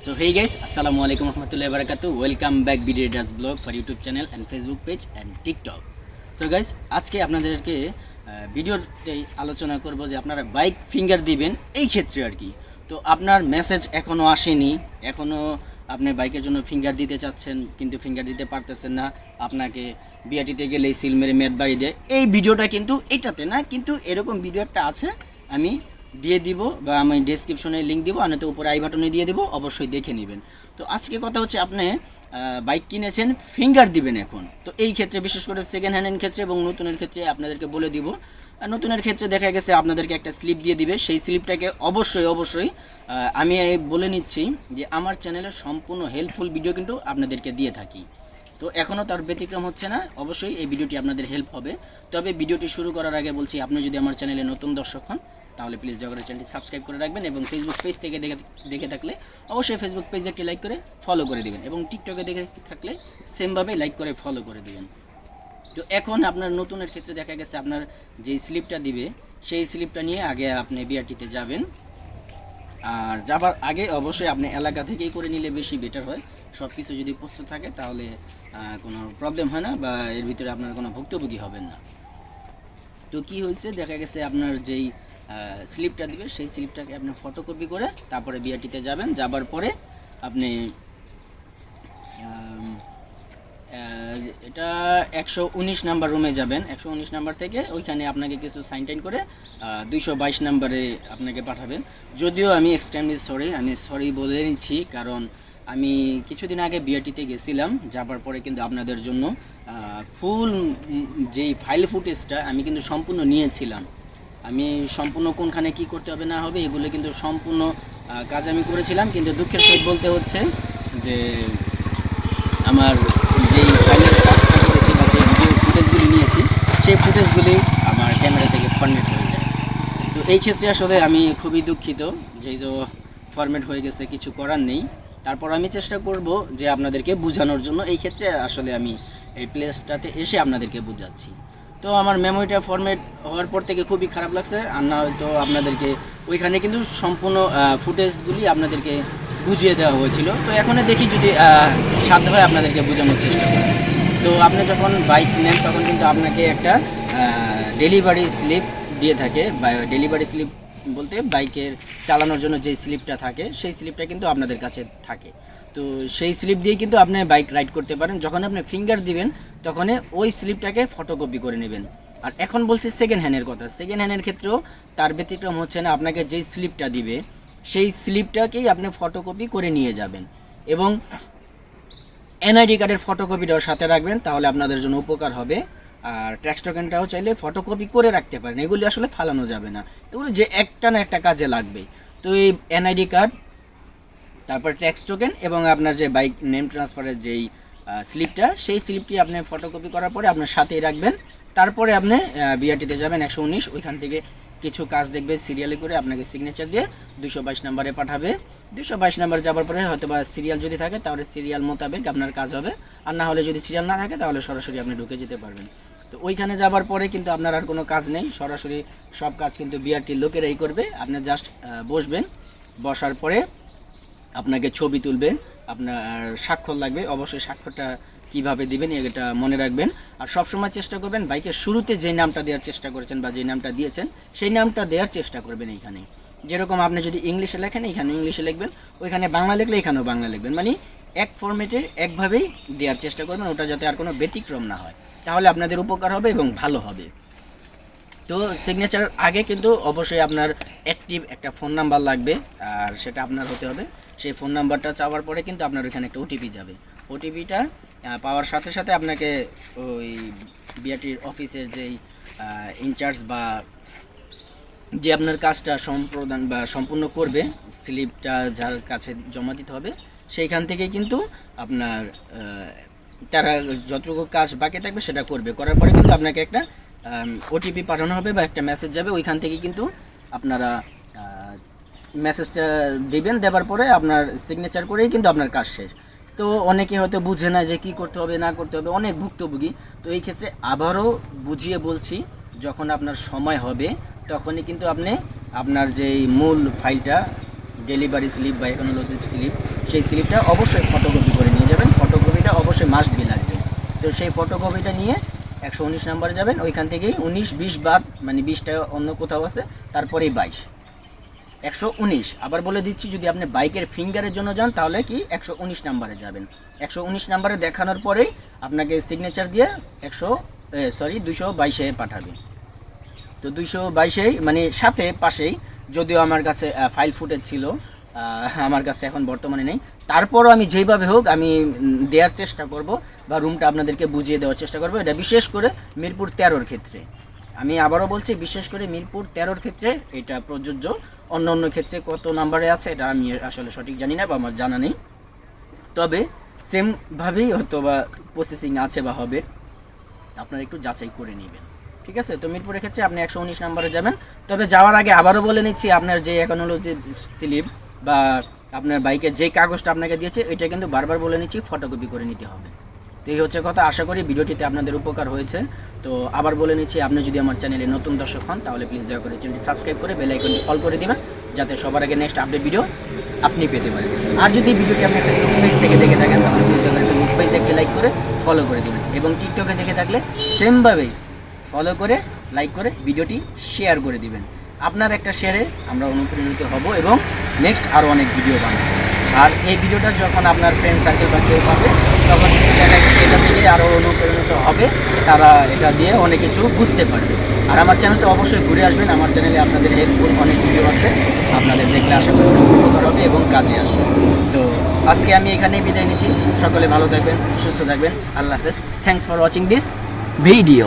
So hey guys, Assalamu alaikum warahmatullahi wabarakatuh. Welcome back BD Readers blog for YouTube channel and Facebook page and TikTok. So guys, আজকে আপনাদেরকে ভিডিওতে আলোচনা করব যে আপনারা bike finger দিবেন এই ক্ষেত্রে আর কি তো আপনার মেসেজ এখনও আসেনি এখনও আপনি বাইকের জন্য ফিঙ্গার দিতে চাচ্ছেন কিন্তু ফিঙ্গার দিতে পারতেছেন না আপনাকে বিআটিতে গেলেই সিল মেরে মেদ বাড়ি দেয় এই ভিডিওটা কিন্তু এটাতে না কিন্তু এরকম ভিডিও একটা আছে আমি দিয়ে দিব বা আমি ডেসক্রিপশনে লিঙ্ক দিব, আর নয়তো উপরে আই বাটনে দিয়ে দিব, অবশ্যই দেখে নেবেন। তো আজকে কথা হচ্ছে আপনি বাইক কিনেছেন ফিঙ্গার দিবেন এখন। তো এই ক্ষেত্রে, বিশেষ করে সেকেন্ড হ্যান্ডের ক্ষেত্রে এবং নতুনের ক্ষেত্রে আপনাদেরকে বলে দিব নতুনের ক্ষেত্রে দেখা গেছে আপনাদেরকে একটা স্লিপ দিয়ে দিবে। সেই স্লিপটাকে অবশ্যই অবশ্যই আমি বলে নিচ্ছি যে আমার চ্যানেলে সম্পূর্ণ হেল্পফুল ভিডিও কিন্তু আপনাদেরকে দিয়ে থাকি। তো এখনও তার ব্যতিক্রম হচ্ছে না, অবশ্যই এই ভিডিওটি আপনাদের হেল্প হবে। তবে ভিডিওটি শুরু করার আগে বলছি, আপনি যদি আমার চ্যানেলে নতুন দর্শক হন তাহলে প্লিজ জগরের চ্যানেলটি সাবস্ক্রাইব করে রাখবেন এবং ফেসবুক পেজ থেকে দেখে দেখে থাকলে অবশ্যই ফেসবুক পেজে একটি লাইক করে ফলো করে দিবেন এবং টিকটকে দেখে থাকলে সেমভাবে লাইক করে ফলো করে দিবেন। তো এখন আপনার নতুনের ক্ষেত্রে দেখা গেছে আপনার যেই স্লিপটা দিবে, সেই স্লিপটা নিয়ে আগে আপনি বিআরটিতে যাবেন। আর যাবার আগে অবশ্যই আপনি এলাকা থেকেই করে নিলে বেশি বেটার হয়। সব কিছু যদি প্রস্তুত থাকে তাহলে কোনো প্রবলেম হয় না বা এর ভিতরে আপনার কোনো ভুক্তভোগী হবেন না। তো কি হয়েছে? দেখা গেছে আপনার যেই স্লিপটা দিবে সেই স্লিপটাকে আপনি ফটোকপি করে তারপরে বিআরটিতে যাবেন, যাবার পরে আপনি এটা একশো উনিশ নাম্বার রুমে যাবেন। একশো উনিশ নাম্বার থেকে ওইখানে আপনাকে কিছু সাইন টাইন করে দুইশো বাইশ নাম্বারে আপনাকে পাঠাবেন। যদিও আমি এক্সট্রিমলি সরি আমি সরি বলে নিচ্ছি, কারণ আমি কিছুদিন আগে বিআরটিতে গেছিলাম, যাবার পরে কিন্তু আপনাদের জন্য ফুল যেই ফাইল ফুটেজটা আমি কিন্তু সম্পূর্ণ নিয়েছিলাম। আমি সম্পূর্ণ কোনখানে কি করতে হবে, না হবে, এগুলো কিন্তু সম্পূর্ণ কাজ আমি করেছিলাম, কিন্তু দুঃখের সহিত বলতে হচ্ছে যে আমার যেই ফাইলের কাজটা করেছি বা যে ভিডিও ফুটেজগুলি নিয়েছি, সেই ফুটেজগুলি আমার ক্যামেরা থেকে ফরম্যাট হয়ে যায়। তো এই ক্ষেত্রে আসলে আমি খুবই দুঃখিত, যেহেতু ফরম্যাট হয়ে গেছে, কিছু করার নেই। তারপর আমি চেষ্টা করব যে আপনাদেরকে বোঝানোর জন্য, এই ক্ষেত্রে আসলে আমি এই প্লেসটাতে এসে আপনাদেরকে বোঝাচ্ছি। তো আমার মেমোরিটা ফরম্যাট হওয়ার পর থেকে খুবই খারাপ লাগছে। আর না হয়তো আপনাদেরকে ওইখানে কিন্তু সম্পূর্ণ ফুটেজগুলি আপনাদেরকে বুঝিয়ে দেওয়া হয়েছিল। তো এখন দেখি যদি সাধ্য হয় আপনাদেরকে বোঝানোর চেষ্টা করি। তো আপনি যখন বাইক নেন, তখন কিন্তু আপনাকে একটা ডেলিভারি স্লিপ দিয়ে থাকে। ডেলিভারি স্লিপ বলতে বাইকের চালানোর জন্য যে স্লিপটা থাকে, সেই স্লিপটা কিন্তু আপনাদের কাছে থাকে। তো সেই স্লিপ দিয়ে কিন্তু আপনি বাইক রাইড করতে পারেন। যখন আপনি ফিঙ্গার দিবেন তখন ওই স্লিপটাকে ফটোকপি করে নেবেন। আর এখন বলছি সেকেন্ড হ্যান্ডের কথা। সেকেন্ড হ্যান্ডের ক্ষেত্রেও তার ব্যতিক্রম হচ্ছে না, আপনাকে যেই স্লিপটা দিবে, সেই স্লিপটাকেই আপনি ফটোকপি করে নিয়ে যাবেন। এবং এনআইডি কার্ডের ফটোকপিটাও সাথে রাখবেন, তাহলে আপনাদের জন্য উপকার হবে। আর ট্যাক্স টোকেনটাও চাইলে ফটোকপি করে রাখতে পারেন। এগুলি আসলে ফালানো যাবে না। এগুলো যে একটা না একটা কাজে লাগবে তো এই এনআইডি কার্ড তারপর ট্যাক্স টোকেন এবং আপনার যে বাইক নেম ট্রান্সফারের যেই স্লিপটা সেই স্লিপটি আপনি ফটোকপি করার পরে আপনার সাথেই রাখবেন। তারপরে আপনি বিআরটিতে যাবেন একশো উনিশ, ওইখান থেকে কিছু কাজ দেখবে সিরিয়ালে করে আপনাকে সিগনেচার দিয়ে দুশো বাইশ নাম্বারে পাঠাবে। দুশো বাইশ নাম্বার যাওয়ার পরে হয়তো বা সিরিয়াল যদি থাকে, তাহলে সিরিয়াল মোতাবেক আপনার কাজ হবে। আর না হলে যদি সিরিয়াল না থাকে, তাহলে সরাসরি আপনি ঢুকে যেতে পারবেন। তো ওইখানে যাবার পরে কিন্তু আপনার আর কোনো কাজ নেই। সরাসরি সব কাজ কিন্তু বিআরটির লোকেরাই করবে। আপনি জাস্ট বসবেন। বসার পরে আপনাকে ছবি তুলবেন আপনার স্বাক্ষর লাগবে। অবশ্যই স্বাক্ষরটা কীভাবে দিবেন এটা মনে রাখবেন। আর সবসময় চেষ্টা করবেন বাইকের শুরুতে যে নামটা দেওয়ার চেষ্টা করেছেন বা যে নামটা দিয়েছেন, সেই নামটা দেওয়ার চেষ্টা করবেন এইখানে। যেরকম আপনি যদি ইংলিশে লেখেন এখানে ইংলিশে লিখবেন, ওইখানে বাংলা লিখলে এখানেও বাংলা লিখবেন। মানে এক ফর্মেটে একভাবেই দেওয়ার চেষ্টা করবেন, ওটা যাতে আর কোনো ব্যতিক্রম না হয়। তাহলে আপনাদের উপকার হবে এবং ভালো হবে। তো সিগনেচার আগে কিন্তু অবশ্যই আপনার অ্যাক্টিভ একটা ফোন নাম্বার লাগবে, আর সেটা আপনার হতে হবে সেই ফোন নাম্বারটা চাওয়ার পরে কিন্তু আপনার ওইখানে একটা ওটিপি যাবে। ওটিপিটা পাওয়ার সাথে সাথে আপনাকে ওই বিআরটির অফিসের যেই ইনচার্জ বা যে আপনার কাজটা সম্প্রদান বা সম্পূর্ণ করবে স্লিপটা যার কাছে জমা দিতে হবে, সেইখান থেকে কিন্তু আপনার তারা যতটুকু কাজ বাকি থাকবে সেটা করবে। করার পরে কিন্তু আপনাকে একটা ওটিপি পাঠানো হবে বা একটা মেসেজ যাবে, ওইখান থেকে কিন্তু আপনারা মেসেজটা দিবেন দেওয়ার পরে আপনার সিগনেচার করেই কিন্তু আপনার কাজ শেষ। তো অনেকে হয়তো বুঝে না যে কি করতে হবে, না করতে হবে, অনেক ভুক্তভোগী। তো এই ক্ষেত্রে আবারও বুঝিয়ে বলছি, যখন আপনার সময় হবে, তখনই কিন্তু আপনি আপনার যেই মূল ফাইলটা ডেলিভারি স্লিপ বা একানোলজি স্লিপ সেই স্লিপটা অবশ্যই ফটোকপি করে নিয়ে যাবেন। ফটোকপিটা অবশ্যই মাস্ট বি লাগবে। তো সেই ফটোকপিটা নিয়ে একশো উনিশ নাম্বারে যাবেন। ওইখান থেকেই উনিশ, বিশ বাদ মানে বিশটা অন্য কোথাও আছে, তারপরেই বাইশ। একশো উনিশ। আবার বলে দিচ্ছি, যদি আপনি বাইকের ফিঙ্গারের জন্য যান, তাহলে কি একশো উনিশ নাম্বারে যাবেন। একশো উনিশ নাম্বারে দেখানোর পরেই আপনাকে সিগনেচার দিয়ে একশো সরি দুশো বাইশে পাঠাবে তো দুইশো বাইশেই মানে সাথে পাশেই, যদিও আমার কাছে ফাইল ফুটেজ ছিল আমার কাছে এখন বর্তমানে নেই, তারপরও আমি যেইভাবে হোক, আমি দেওয়ার চেষ্টা করব বা রুমটা আপনাদেরকে বুঝিয়ে দেওয়ার চেষ্টা করব। এটা বিশেষ করে মিরপুর তেরোর ক্ষেত্রে। আমি আবারও বলছি, বিশেষ করে মিরপুর তেরোর ক্ষেত্রে এটা প্রযোজ্য। অন্য অন্য ক্ষেত্রে কত নাম্বারে আছে এটা আমি আসলে সঠিক জানি না বা আমার জানা নেই। তবে সেমভাবেই হয়তো বা প্রসেসিং আছে বা হবে। আপনারা একটু যাচাই করে নেবেন। ঠিক আছে? তো মিরপুরের ক্ষেত্রে আপনি একশো উনিশ নাম্বারে যাবেন। তবে যাওয়ার আগে আবারও বলে নিচ্ছি, আপনার যে যে স্লিপ বা আপনার বাইকের যে কাগজটা আপনাকে দিয়েছে, এটা কিন্তু বারবার বলে নিচ্ছি ফটোকপি করে নিতে হবে। তো এই হচ্ছে কথা। আশা করি ভিডিওটিতে আপনাদের উপকার হয়েছে। তো আবার বলে নিচ্ছি, আপনি যদি আমার চ্যানেলে নতুন দর্শক হন, তাহলে প্লিজ দয়া করে চ্যানেলটি সাবস্ক্রাইব করে বেল আইকনটি অল করে দিবেন, যাতে সবার আগে নেক্সট আপডেট ভিডিও আপনি পেতে পারেন। আর যদি ভিডিওটি আপনি ফেসবুক পেজ থেকে দেখে থাকেন, তাহলে প্লিজ দয়া করে ফেসবুক পেজ একটি লাইক করে ফলো করে দিবেন। এবং টিকটকে দেখে থাকলে সেমভাবেই ফলো করে লাইক করে ভিডিওটি শেয়ার করে দিবেন। আপনার একটা শেয়ারে আমরা অনুপ্রাণিত হব এবং নেক্সট আরও অনেক ভিডিও বানাবো। আর এই ভিডিওটা যখন আপনার ফ্রেন্ড সার্কেল বা কেউ পাবে, তখন এটা থেকে আরও অনুপ্রেরণিত হবে। তারা এটা দিয়ে অনেক কিছু বুঝতে পারবে। আর আমার চ্যানেলটা অবশ্যই ঘুরে আসবেন। আমার চ্যানেলে আপনাদের হেল্পফুল অনেক ভিডিও আছে। আপনাদের দেখলে আশা করি উপকার হবে এবং কাজে আসবে। তো আজকে আমি এখানেই বিদায় নিচ্ছি। সকলে ভালো থাকবেন, সুস্থ থাকবেন। আল্লাহ হাফেজ। Thanks for watching this video